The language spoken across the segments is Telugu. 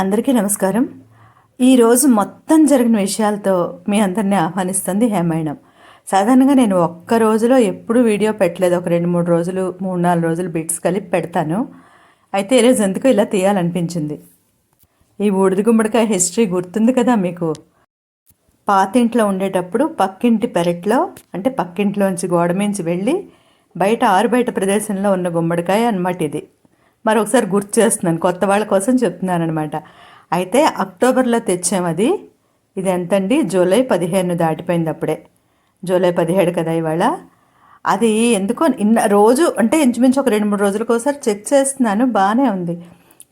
అందరికీ నమస్కారం. ఈరోజు మొత్తం జరిగిన విషయాలతో మీ అందరినీ ఆహ్వానిస్తుంది హేమాయణం. సాధారణంగా నేను ఒక్క రోజులో ఎప్పుడూ వీడియో పెట్టలేదు. ఒక రెండు మూడు రోజులు మూడు నాలుగు రోజులు బిట్స్ కలిపి పెడతాను. అయితే ఈరోజు ఎందుకో ఇలా తీయాలనిపించింది. ఈ బూడిద గుమ్మడికాయ హిస్టరీ గుర్తుంది కదా మీకు? పాతింట్లో ఉండేటప్పుడు పక్కింటి పెరట్లో అంటే పక్కింట్లోంచి గోడ మీంచి వెళ్ళి బయట ఆరు బయట ప్రదేశంలో ఉన్న గుమ్మడికాయ అన్నమాట ఇది. మరొకసారి గుర్తు చేస్తున్నాను. కొత్త వాళ్ళ కోసం చెప్తున్నాను అనమాట అయితే అక్టోబర్లో తెచ్చాము అది. ఇది ఎంతండి? జూలై పదిహేను దాటిపోయింది అప్పుడే. జూలై పదిహేడు కదా ఇవాళ. అది ఎందుకో ఇన్న రోజు అంటే ఇంచుమించు ఒక రెండు మూడు రోజులకు ఒకసారి చెక్ చేస్తున్నాను. బాగానే ఉంది.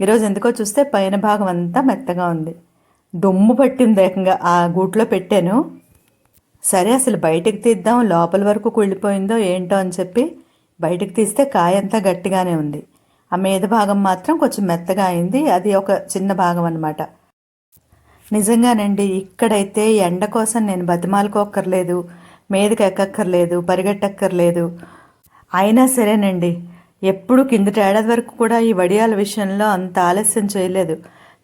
ఈరోజు ఎందుకో చూస్తే పైన భాగం అంతా మెత్తగా ఉంది. దుమ్ము పట్టింది ఏకంగా. ఆ గూట్లో పెట్టాను. సరే అసలు బయటకు తీద్దాం. లోపల వరకు కుళ్ళిపోయిందో ఏంటో అని చెప్పి బయటకు తీస్తే కాయ అంతా గట్టిగానే ఉంది. ఆ మీద భాగం మాత్రం కొంచెం మెత్తగా అయింది. అది ఒక చిన్న భాగం అనమాట నిజంగానండి ఇక్కడైతే ఎండ కోసం నేను బతిమాలుకోక్కర్లేదు మీదకి ఎక్కక్కర్లేదు పరిగెట్టక్కర్లేదు. అయినా సరేనండి ఎప్పుడు కిందటి ఏడాది వరకు కూడా ఈ వడియాల విషయంలో అంత ఆలస్యం చేయలేదు.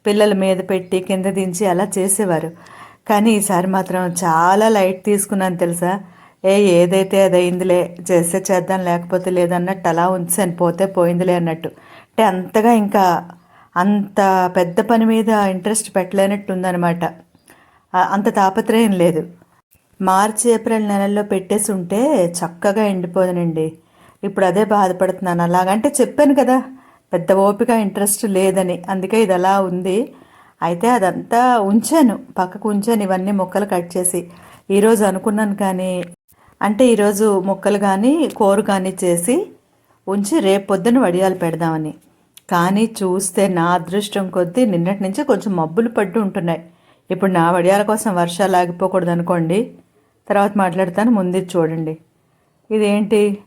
పిల్లల మీద పెట్టి కింద దించి అలా చేసేవారు. కానీ ఈసారి మాత్రం చాలా లైట్ తీసుకున్నాను తెలుసా? ఏ ఏదైతే అది అయిందిలే చేస్తే చేద్దాం లేకపోతే లేదన్నట్టు అలా ఉంచాను పోతే పోయిందిలే అన్నట్టు. అంటే అంతగా ఇంకా అంత పెద్ద పని మీద ఇంట్రెస్ట్ పెట్టలేనట్టు ఉందన్నమాట అంత తాపత్రయం లేదు. మార్చి ఏప్రిల్ నెలల్లో పెట్టేసి ఉంటే చక్కగా ఎండిపోదనండి. ఇప్పుడు అదే బాధపడుతున్నాను. అలాగంటే చెప్పాను కదా పెద్ద ఓపిక ఇంట్రెస్ట్ లేదని. అందుకే ఇది అలా ఉంది. అయితే అదంతా ఉంచాను. పక్కకు ఉంచాను ఇవన్నీ ముక్కలు కట్ చేసి. ఈరోజు అనుకున్నాను కానీ అంటే ఈరోజు ముక్కలు కానీ కూర కానీ చేసి ఉంచి రేపు పొద్దున వడియాలు పెడదామని. కానీ చూస్తే నా అదృష్టం కొద్దీ నిన్నటి నుంచి కొంచెం మబ్బులు పడ్డు ఉంటున్నాయి. ఇప్పుడు నా వడియాల కోసం వర్షాలు ఆగిపోకూడదు అనుకోండి తర్వాత మాట్లాడతాను ముందు చూడండి. ఇదేంటి?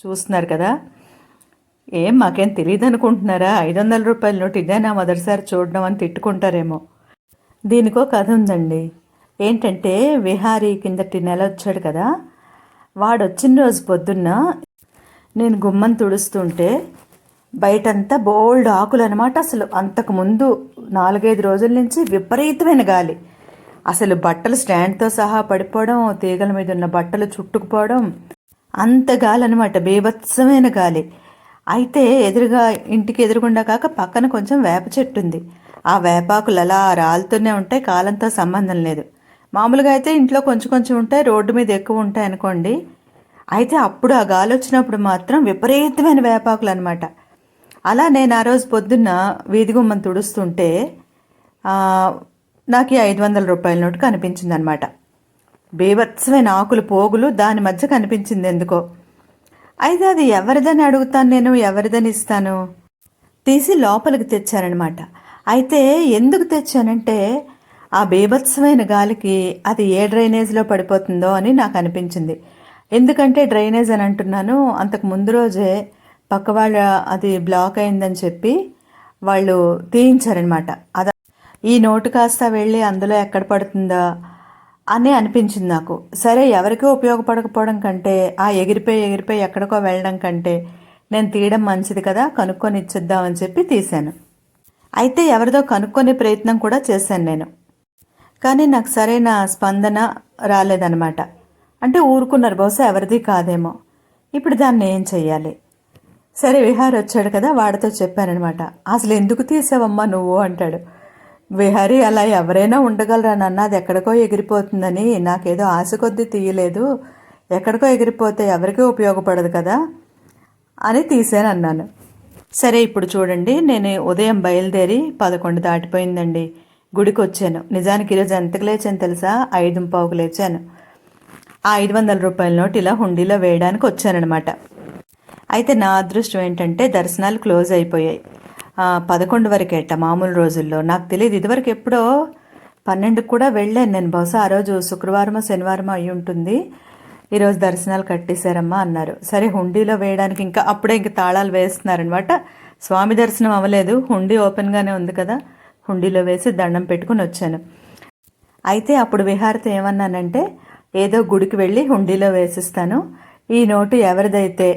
చూస్తున్నారు కదా? ఏం మాకేం తెలియదు అనుకుంటున్నారా ఐదు వందల రూపాయల నోటు ఇదేనా మొదటిసారి చూడడం అని తిట్టుకుంటారేమో. దీనికో కథ ఉందండి. ఏంటంటే విహారీ కిందటి నెల వచ్చాడు కదా? వాడు వచ్చిన రోజు పొద్దున్న నేను గుమ్మం తుడుస్తుంటే బయటంతా బోల్డ్ ఆకులు అనమాట అసలు అంతకుముందు నాలుగైదు రోజుల నుంచి విపరీతమైన గాలి. అసలు బట్టలు స్టాండ్తో సహా పడిపోవడం తీగల మీద ఉన్న బట్టలు చుట్టుకుపోవడం అంత గాలి అనమాట బీభత్సమైన గాలి. అయితే ఎదురుగా ఇంటికి ఎదురుగుండా కాక పక్కన కొంచెం వేప చెట్టు ఉంది ఆ వేపాకులు అలా రాలుతూనే ఉంటాయి కాలంతో సంబంధం లేదు. మామూలుగా అయితే ఇంట్లో కొంచెం కొంచెం ఉంటాయి రోడ్డు మీద ఎక్కువ ఉంటాయి అనుకోండి. అయితే అప్పుడు ఆ గాలి వచ్చినప్పుడు మాత్రం విపరీతమైన వేపాకులు అనమాట అలా నేను ఆ రోజు పొద్దున్న వీధి గుమ్మం తుడుస్తుంటే నాకు ఈ ఐదు వందల రూపాయల నోటు కనిపించింది అనమాట బీభత్సమైన ఆకులు పోగులు దాని మధ్య కనిపించింది ఎందుకో. అయితే అది ఎవరిదని అడుగుతాను నేను? ఎవరిదని ఇస్తాను? తీసి లోపలికి తెచ్చాననమాట అయితే ఎందుకు తెచ్చానంటే ఆ బీభత్సమైన గాలికి అది ఏ డ్రైనేజ్లో పడిపోతుందో అని నాకు అనిపించింది. ఎందుకంటే డ్రైనేజ్ అని అంటున్నాను అంతకు ముందు రోజే పక్క వాళ్ళ అది బ్లాక్ అయిందని చెప్పి వాళ్ళు తీయించారనమాట అద ఈ నోటు కాస్త వెళ్ళి అందులో ఎక్కడ పడుతుందా అని అనిపించింది నాకు. సరే ఎవరికీ ఉపయోగపడకపోవడం కంటే ఆ ఎగిరిపోయి ఎగిరిపోయి ఎక్కడికో వెళ్ళడం కంటే నేను తీయడం మంచిది కదా కనుక్కొని ఇచ్చేద్దామని చెప్పి తీశాను. అయితే ఎవరిదో కనుక్కొనే ప్రయత్నం కూడా చేశాను నేను. కానీ నాకు సరైన స్పందన రాలేదన్నమాట. అంటే ఊరుకున్నారు బహుశా ఎవరిది కాదేమో. ఇప్పుడు దాన్ని ఏం చెయ్యాలి? సరే విహార్ వచ్చాడు కదా వాడితో చెప్పానమాట అసలు ఎందుకు తీసావమ్మా నువ్వు? అంటాడు. విహారీ అలా ఎవరైనా ఉండగలరా నాన్న? అది ఎక్కడికో ఎగిరిపోతుందని నాకేదో ఆశ కొద్దీ తీయలేదు. ఎక్కడికో ఎగిరిపోతే ఎవరికీ ఉపయోగపడదు కదా? అని తీసాను అన్నాను సరే ఇప్పుడు చూడండి. నేను ఉదయం బయలుదేరి పదకొండు దాటిపోయిందండి. గుడికి వచ్చాను నిజానికి ఈరోజు ఎంతకు లేచాను తెలుసా? ఐదు పావుకు లేచాను. ఆ ఐదు వందల రూపాయల నోటు ఇలా హుండీలో వేయడానికి వచ్చాననమాట అయితే నా అదృష్టం ఏంటంటే దర్శనాలు క్లోజ్ అయిపోయాయి. పదకొండు వరకేట మామూలు రోజుల్లో. నాకు తెలియదు ఇదివరకు ఎప్పుడో పన్నెండుకు కూడా వెళ్ళాను నేను. బహుశా ఆ రోజు శుక్రవారమో శనివారమో అయి ఉంటుంది. ఈరోజు దర్శనాలు కట్టేశారమ్మా అన్నారు. సరే హుండీలో వేయడానికి ఇంకా అప్పుడే ఇంకా తాళాలు వేస్తున్నారనమాట స్వామి దర్శనం అవ్వలేదు. హుండీ ఓపెన్గానే ఉంది కదా. హుండీలో వేసి దండం పెట్టుకుని వచ్చాను. అయితే అప్పుడు విహారతో ఏమన్నానంటే ఏదో గుడికి వెళ్ళి హుండీలో వేసిస్తాను. ఈ నోటు ఎవరిదైతే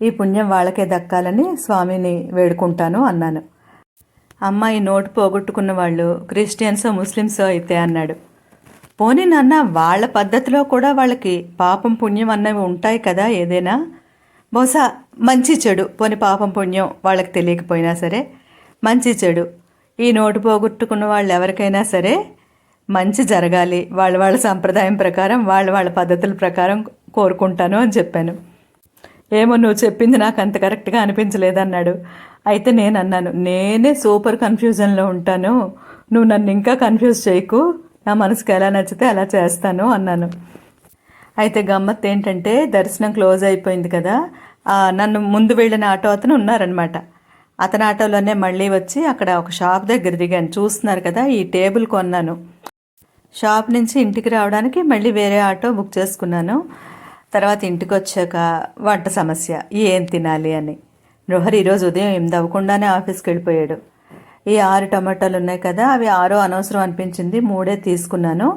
ఈ పుణ్యం వాళ్ళకే దక్కాలని స్వామిని వేడుకుంటాను అన్నాను. అమ్మాయి నోటు పోగొట్టుకున్న వాళ్ళు క్రిస్టియన్సో ముస్లిమ్సో అయితే అన్నాడు. పోనీ నాన్న వాళ్ళ పద్ధతిలో కూడా వాళ్ళకి పాపం పుణ్యం అన్నవి ఉంటాయి కదా ఏదైనా? బహుశా మంచి చెడు పోని పాపం పుణ్యం వాళ్ళకి తెలియకపోయినా సరే మంచి చెడు ఈ నోటు పోగొట్టుకున్న వాళ్ళు ఎవరికైనా సరే మంచి జరగాలి. వాళ్ళ వాళ్ళ సంప్రదాయం ప్రకారం వాళ్ళ వాళ్ళ పద్ధతుల ప్రకారం కోరుకుంటాను అని చెప్పాను. ఏమో నువ్వు చెప్పింది నాకు అంత కరెక్ట్గా అనిపించలేదన్నాడు. అయితే నేను అన్నాను నేనే సూపర్ కన్ఫ్యూజన్లో ఉంటాను. నువ్వు నన్ను ఇంకా కన్ఫ్యూజ్ చేయకు. నా మనసుకు ఎలా నచ్చితే అలా చేస్తాను అన్నాను. అయితే గమ్మత్ ఏంటంటే దర్శనం క్లోజ్ అయిపోయింది కదా. నన్ను ముందు వెళ్ళిన ఆటో అతను ఉన్నారనమాట అతని ఆటోలోనే మళ్ళీ వచ్చి అక్కడ ఒక షాప్ దగ్గర దిగాను. చూస్తున్నారు కదా ఈ టేబుల్ కొన్నాను. షాప్ నుంచి ఇంటికి రావడానికి మళ్ళీ వేరే ఆటో బుక్ చేసుకున్నాను. తర్వాత ఇంటికి వచ్చాక వంట సమస్య ఏం తినాలి అని. నృహరి ఈరోజు ఉదయం ఎనిమిది అవ్వకుండానే ఆఫీస్కి వెళ్ళిపోయాడు. ఈ ఆరు టమాటాలు ఉన్నాయి కదా అవి ఆరో అనవసరం అనిపించింది మూడే తీసుకున్నాను.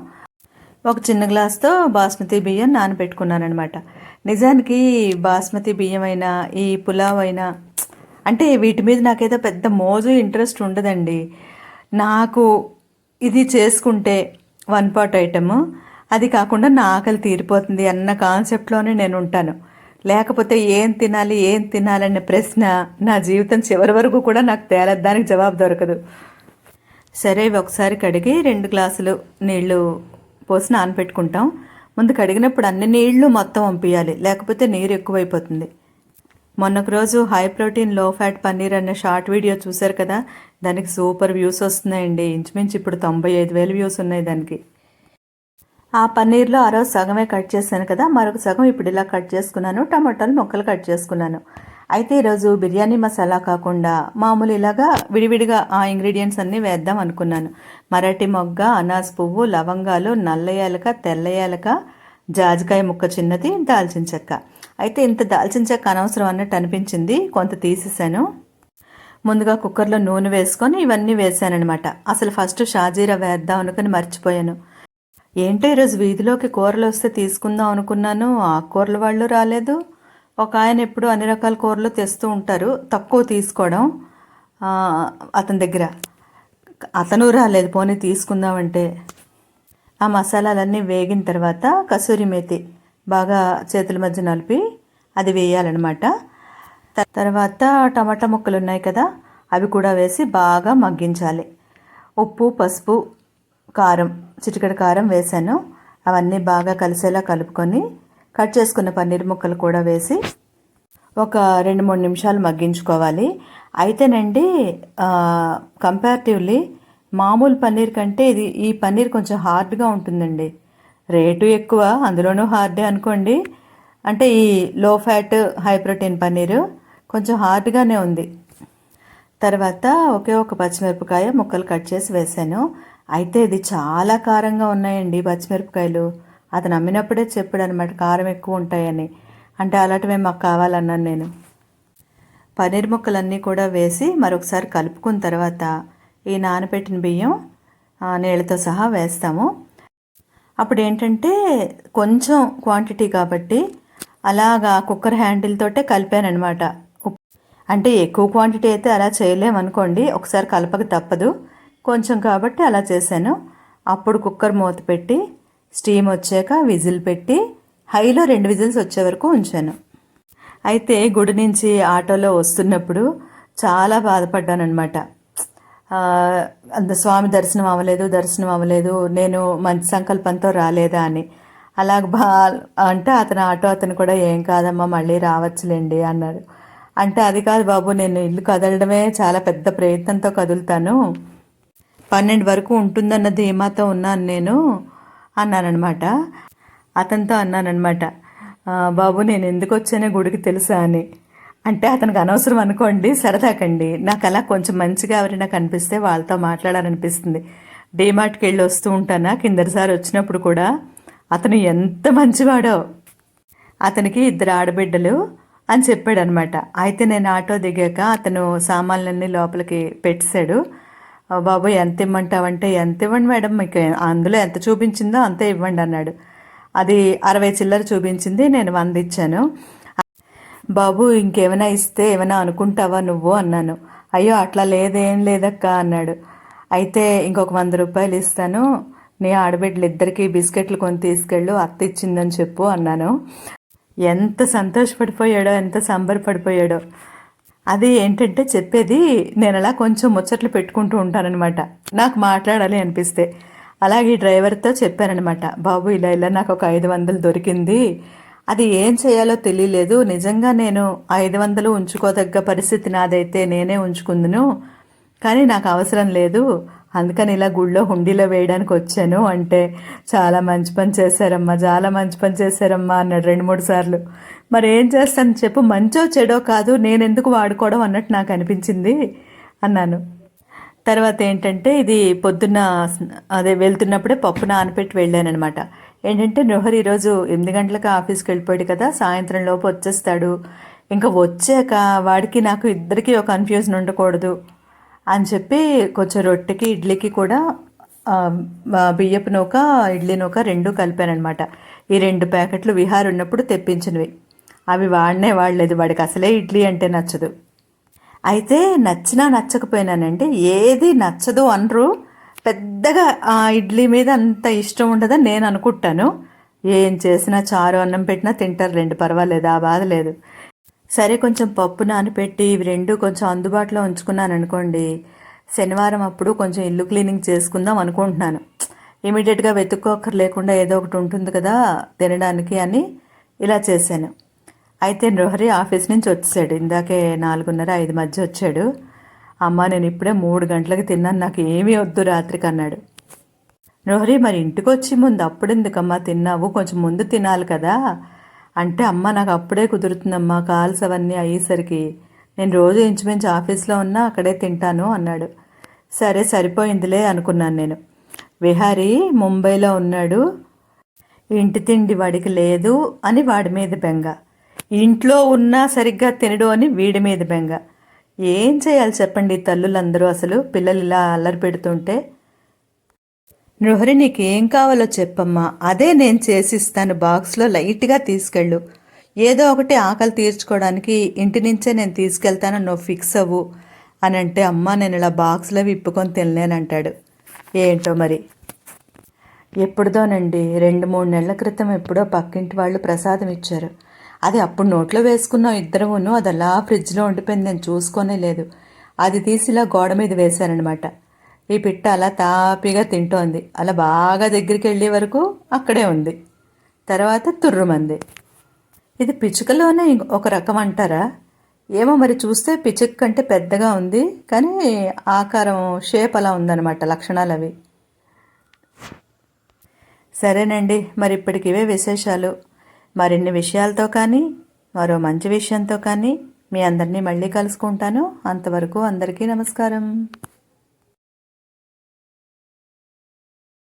ఒక చిన్న గ్లాస్తో బాస్మతి బియ్యం నానబెట్టుకున్నాను అనమాట నిజానికి బాస్మతి బియ్యం అయినా ఈ పులావ్ అయినా అంటే వీటి మీద నాకేదో పెద్ద మోజు ఇంట్రెస్ట్ ఉండదండి. నాకు ఇది చేసుకుంటే వన్ పాట్ ఐటము అది కాకుండా నా ఆకలి తీరిపోతుంది అన్న కాన్సెప్ట్లోనే నేను ఉంటాను లేకపోతే ఏం తినాలి ఏం తినాలనే ప్రశ్న నా జీవితం చివరి వరకు కూడా నాకు తేలద్దానికి జవాబు దొరకదు. సరే ఇవి ఒకసారి కడిగి రెండు గ్లాసులు నీళ్ళు పోసి నానపెట్టుకుంటాం. ముందు కడిగినప్పుడు అన్ని నీళ్ళు మొత్తం పంపించాలి లేకపోతే నీరు ఎక్కువైపోతుంది. మొన్నొక రోజు హై ప్రోటీన్లో ఫ్యాట్ పన్నీర్ అనే షార్ట్ వీడియో చూశారు కదా? దానికి సూపర్ వ్యూస్ వస్తున్నాయండి. ఇంచుమించు ఇప్పుడు తొంభై ఐదు వేలు వ్యూస్ ఉన్నాయి దానికి. ఆ పన్నీర్లో ఆ రోజు సగమే కట్ చేశాను కదా? మరొక సగం ఇప్పుడు ఇలా కట్ చేసుకున్నాను. టమాటాలు ముక్కలు కట్ చేసుకున్నాను. అయితే ఈరోజు బిర్యానీ మసాలా కాకుండా మామూలు ఇలాగా విడివిడిగా ఆ ఇంగ్రీడియంట్స్ అన్నీ వేద్దాం అనుకున్నాను. మరాఠీ మొగ్గ అనాస్ పువ్వు లవంగాలు నల్ల యాలక తెల్ల యాలక జాజికాయ ముక్క చిన్నది దాల్చిన చెక్క. అయితే ఇంత దాల్చిన చెక్క అనవసరం అన్నట్టు అనిపించింది. కొంత తీసేసాను. ముందుగా కుక్కర్లో నూనె వేసుకొని ఇవన్నీ వేసానమాట అసలు ఫస్ట్ షాజీరా వేద్దాం అనుకుని మర్చిపోయాను. ఏంటో ఈరోజు వీధిలోకి కూరలు వస్తే తీసుకుందాం అనుకున్నాను. ఆ కూరల వాళ్ళు రాలేదు. ఒక ఆయన ఎప్పుడు అన్ని రకాల కూరలు తెస్తూ ఉంటారు. తక్కువ తీసుకోవడం అతని దగ్గర. అతను రాలేదు. పోనీ తీసుకుందామంటే. ఆ మసాలాలన్నీ వేగిన తర్వాత కసూరి మేతి బాగా చేతుల మధ్య నలిపి అది వేయాలన్నమాట. తర్వాత టమాటా ముక్కలు ఉన్నాయి కదా అవి కూడా వేసి బాగా మగ్గించాలి. ఉప్పు పసుపు కారం చిటికడ కారం వేసాను. అవన్నీ బాగా కలిసేలా కలుపుకొని కట్ చేసుకున్న పన్నీర్ ముక్కలు కూడా వేసి ఒక రెండు మూడు నిమిషాలు మగ్గించుకోవాలి. అయితేనండి కంపారిటివ్లీ మామూలు పన్నీర్ కంటే ఇది ఈ పన్నీర్ కొంచెం హార్డ్గా ఉంటుందండి. రేటు ఎక్కువ అందులోనూ హార్డే అనుకోండి. అంటే ఈ లో ఫ్యాట్ హై ప్రోటీన్ పన్నీరు కొంచెం హార్డ్గానే ఉంది. తర్వాత ఒకే ఒక పచ్చిమిరపకాయ ముక్కలు కట్ చేసి వేసాను. అయితే ఇది చాలా కారంగా ఉన్నాయండి పచ్చిమిరపకాయలు. అతను అమ్మినప్పుడే చెప్పాడు అనమాట కారం ఎక్కువ ఉంటాయని. అంటే అలాంటివి మాకు కావాలన్నాను నేను. పన్నీర్ ముక్కలన్నీ కూడా వేసి మరొకసారి కలుపుకున్న తర్వాత ఈ నానబెట్టిన బియ్యం నీళ్ళతో సహా వేస్తాము. అప్పుడు ఏంటంటే కొంచెం క్వాంటిటీ కాబట్టి అలాగా కుక్కర్ హ్యాండిల్ తోటే కలిపానమాట అంటే ఎక్కువ క్వాంటిటీ అయితే అలా చేయలేమనుకోండి ఒకసారి కలపక తప్పదు. కొంచెం కాబట్టి అలా చేశాను. అప్పుడు కుక్కర్ మూత పెట్టి స్టీమ్ వచ్చాక విజిల్ పెట్టి హైలో రెండు విజిల్స్ వచ్చే వరకు ఉంచాను. అయితే గుడి నుంచి ఆటోలో వస్తున్నప్పుడు చాలా బాధపడ్డానమాట అంత స్వామి దర్శనం అవ్వలేదు దర్శనం అవ్వలేదు నేను మంచి సంకల్పంతో రాలేదా అని. అలాగ బా అంటే అతను ఆటో అతను కూడా ఏం కాదమ్మా మళ్ళీ రావచ్చులేండి అన్నాడు. అంటే అది కాదు బాబు నేను ఇల్లు కదలడమే చాలా పెద్ద ప్రయత్నంతో కదులుతాను. పన్నెండు వరకు ఉంటుందన్న ధీమాతో ఉన్నాను నేను అన్నానమాట అతనితో అన్నానమాట బాబు నేను ఎందుకు వచ్చానో గుడికి తెలుసా అని. అంటే అతనికి అనవసరం అనుకోండి సరదాకండి. నాకు అలా కొంచెం మంచిగా ఎవరైనా కనిపిస్తే వాళ్ళతో మాట్లాడాలనిపిస్తుంది. డీమార్ట్కి వెళ్ళి వస్తూ ఉంటానా? కిందరిసారి వచ్చినప్పుడు కూడా అతను ఎంత మంచివాడో. అతనికి ఇద్దరు ఆడబిడ్డలు అని చెప్పాడు అనమాట అయితే నేను ఆటో దిగాక అతను సామాన్లన్నీ లోపలికి పెట్టాడు బాబు ఎంత ఇమ్మంటావంటే ఎంత ఇవ్వండి మేడం? మీకు అందులో ఎంత చూపించిందో అంతే ఇవ్వండి అన్నాడు. అది అరవై చిల్లర చూపించింది నేను వంద ఇచ్చాను. బాబు ఇంకేమైనా ఇస్తే ఏమైనా అనుకుంటావా నువ్వు? అన్నాను. అయ్యో అట్లా లేదేం లేదక్క అన్నాడు. అయితే ఇంకొక వంద రూపాయలు ఇస్తాను. నీ ఆడబిడ్డలు ఇద్దరికి బిస్కెట్లు కొని తీసుకెళ్ళు అత్త ఇచ్చిందని చెప్పు అన్నాను. ఎంత సంతోషపడిపోయాడో ఎంత సంబరపడిపోయాడో. అది ఏంటంటే చెప్పేది నేను అలా కొంచెం ముచ్చట్లు పెట్టుకుంటూ ఉంటానన్నమాట. నాకు మాట్లాడాలి అనిపిస్తే. అలాగే ఈ డ్రైవర్తో చెప్పానమాట బాబు ఇలా ఇలా నాకు ఒక ఐదు వందలు దొరికింది. అది ఏం చేయాలో తెలియలేదు. నిజంగా నేను ఐదు వందలు ఉంచుకోదగ్గ పరిస్థితి నాదైతే నేనే ఉంచుకుందును. కానీ నాకు అవసరం లేదు. అందుకని ఇలా గుళ్ళో హుండీలో వేయడానికి వచ్చాను. అంటే చాలా మంచి పని చేశారమ్మా చాలా మంచి పని చేశారమ్మా అన్నాడు రెండు మూడు సార్లు. మరి ఏం చేస్తాను చెప్పు మంచో చెడో కాదు నేను ఎందుకు వాడుకోవడం అన్నట్టు నాకు అనిపించింది అన్నాను. తర్వాత ఏంటంటే ఇది పొద్దున్న అదే వెళ్తున్నప్పుడే పప్పు నానపెట్టి వెళ్ళానమాట ఏంటంటే నోహర్ ఈరోజు ఎనిమిది గంటలకు ఆఫీస్కి వెళ్ళిపోయాడు కదా సాయంత్రం లోపు వచ్చేస్తాడు. ఇంకా వచ్చాక వాడికి నాకు ఇద్దరికి ఒక కన్ఫ్యూజన్ ఉండకూడదు అని చెప్పి కొంచెం రొట్టెకి ఇడ్లీకి కూడా బియ్యపు నూక ఇడ్లీ నూక రెండు కలిపానమాట ఈ రెండు ప్యాకెట్లు విహార్ ఉన్నప్పుడు తెప్పించినవి. అవి వాడినే వాడలేదు వాడికి అసలే ఇడ్లీ అంటే నచ్చదు. అయితే నచ్చినా నచ్చకపోయినానంటే ఏది నచ్చదు అనరు. పెద్దగా ఆ ఇడ్లీ మీద అంత ఇష్టం ఉండదని నేను అనుకుంటాను. ఏం చేసినా చారు అన్నం పెట్టినా తింటారు. రెండు పర్వాలేదు ఆ బాధ లేదు. సరే కొంచెం పప్పు నానపెట్టి ఇవి రెండు కొంచెం అందుబాటులో ఉంచుకున్నాను అనుకోండి. శనివారం అప్పుడు కొంచెం ఇల్లు క్లీనింగ్ చేసుకుందాం అనుకుంటున్నాను. ఇమీడియట్గా వెతుక్కోకర్ లేకుండా ఏదో ఒకటి ఉంటుంది కదా తినడానికి అని ఇలా చేశాను. అయితే నృహరి ఆఫీస్ నుంచి వచ్చాడు ఇందాకే నాలుగున్నర ఐదు మధ్య వచ్చాడు. అమ్మ నేను ఇప్పుడే మూడు గంటలకు తిన్నాను నాకు ఏమీ వద్దు రాత్రికి అన్నాడు. నోహరి మరి ఇంటికి వచ్చి ముందు అప్పుడు ఎందుకమ్మా తిన్నావు? కొంచెం ముందు తినాలి కదా. అంటే అమ్మ నాకు అప్పుడే కుదురుతుందమ్మా కాల్స్ అవన్నీ అయ్యేసరికి. నేను రోజు ఇంచుమించు ఆఫీస్లో ఉన్నా అక్కడే తింటాను అన్నాడు. సరే సరిపోయిందిలే అనుకున్నాను నేను. విహారీ ముంబైలో ఉన్నాడు. ఇంటి తిండి వాడికి లేదు అని వాడి మీద బెంగ. ఇంట్లో ఉన్నా సరిగ్గా తినడు అని వీడి మీద బెంగ. ఏం చేయాలి చెప్పండి తల్లులందరూ అసలు? పిల్లలు ఇలా అల్లరి పెడుతుంటే. నృహరి నీకు ఏం కావాలో చెప్పమ్మా. అదే నేను చేసిస్తాను. బాక్స్లో లైట్గా తీసుకెళ్ళు. ఏదో ఒకటి ఆకలి తీర్చుకోవడానికి ఇంటి నుంచే నేను తీసుకెళ్తాను. నువ్వు ఫిక్స్ అవ్వు. అని అంటే అమ్మ నేను ఇలా బాక్స్లో విప్పుకొని తినలేనంటాడు. ఏంటో మరి? ఎప్పుడుదోనండి? రెండు మూడు నెలల క్రితం ఎప్పుడో పక్కింటి వాళ్ళు ప్రసాదం ఇచ్చారు. అది అప్పుడు నోట్లో వేసుకున్నాం ఇద్దరమును అది అలా ఫ్రిడ్జ్లో ఉండిపోయింది. నేను చూసుకోనే లేదు. అది తీసి ఇలా గోడ మీద వేశానమాట ఈ పిట్ట అలా తాపిగా తింటోంది. అలా బాగా దగ్గరికి వెళ్ళే వరకు అక్కడే ఉంది. తర్వాత తుర్రుమంది. ఇది పిచ్చుకలోనే ఒక రకం అంటారా? ఏమో మరి చూస్తే పిచ్చుక కంటే పెద్దగా ఉంది కానీ ఆకారం షేప్ అలా ఉందన్నమాట లక్షణాలు అవి. సరేనండి మరి ఇప్పటికి ఇవే విశేషాలు. మరిన్ని విషయాలతో కానీ మరో మంచి విషయంతో కానీ మీ అందరినీ మళ్ళీ కలుసుకుంటాను. అంతవరకు అందరికీ నమస్కారం.